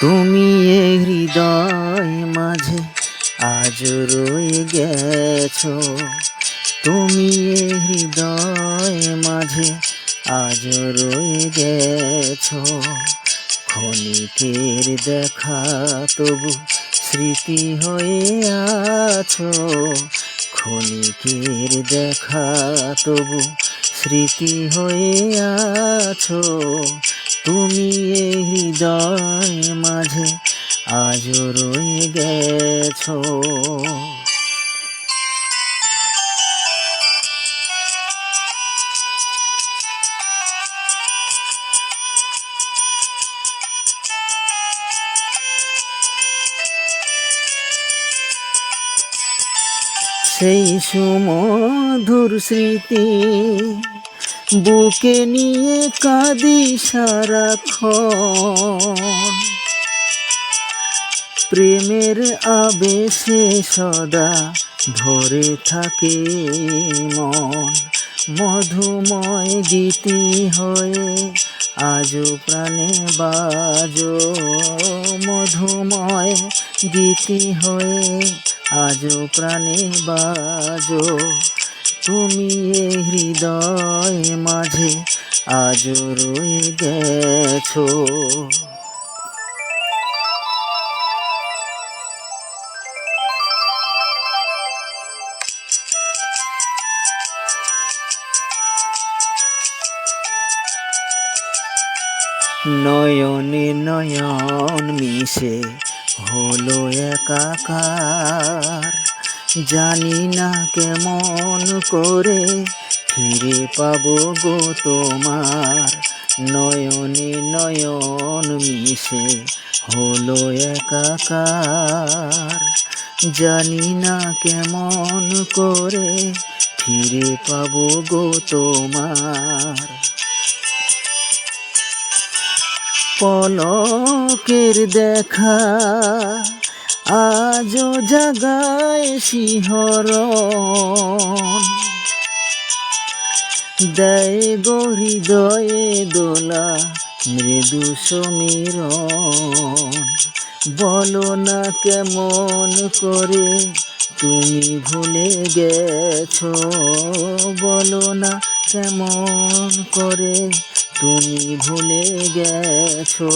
তুমি এ হৃদয় মাঝে আজ রয়ে গেছো। তুমি এ হৃদয় মাঝে আজ রয়ে গেছো। ক্ষণিকের দেখা তবু স্মৃতি হয়ে আছো। ক্ষণিকের দেখা তবু স্মৃতি হয়ে আছো। তুমি এ হৃদয় মাঝে আজও রয়ে গেছো। সেই সুমধুর স্মৃতি বুকে নিয়ে কাঁদি সারাক্ষণ। প্রেমের আবেশে সদা ভরে থাকে মন। মধুময় গীতি হয়ে আজও প্রাণে বাজো। মধুময় গীতি হয়ে আজও প্রাণে বাজো। তুমি এ হৃদয় মাঝে আজও রয়ে গেছো। নয়নে নয়ন মিশে হলো একাকার। জানি না কেমন করে ফিরে পাবো গো তোমার। নয়নে নয়ন মিশে হলো একাকার। জানি না কেমন করে ফিরে পাবো গো তোমার। পলকের দেখা, আজও জাগায় শিহরণ। দেয় গো হৃদয়ে দোলা মৃদু সমীরণ। বলো না কেমন করে তুমি ভুলে গেছো। বলো না কেমন করে তুমি ভুলে গেছো,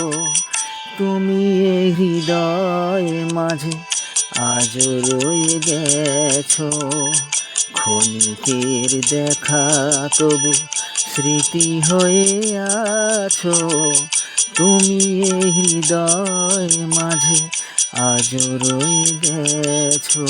তুমি এই হৃদয় মাঝে আজ রয়ে গেছো। ক্ষণিকের দেখা তবু স্মৃতি হয়ে আছো, তুমি এই হৃদয় মাঝে আজ রয়ে গেছো।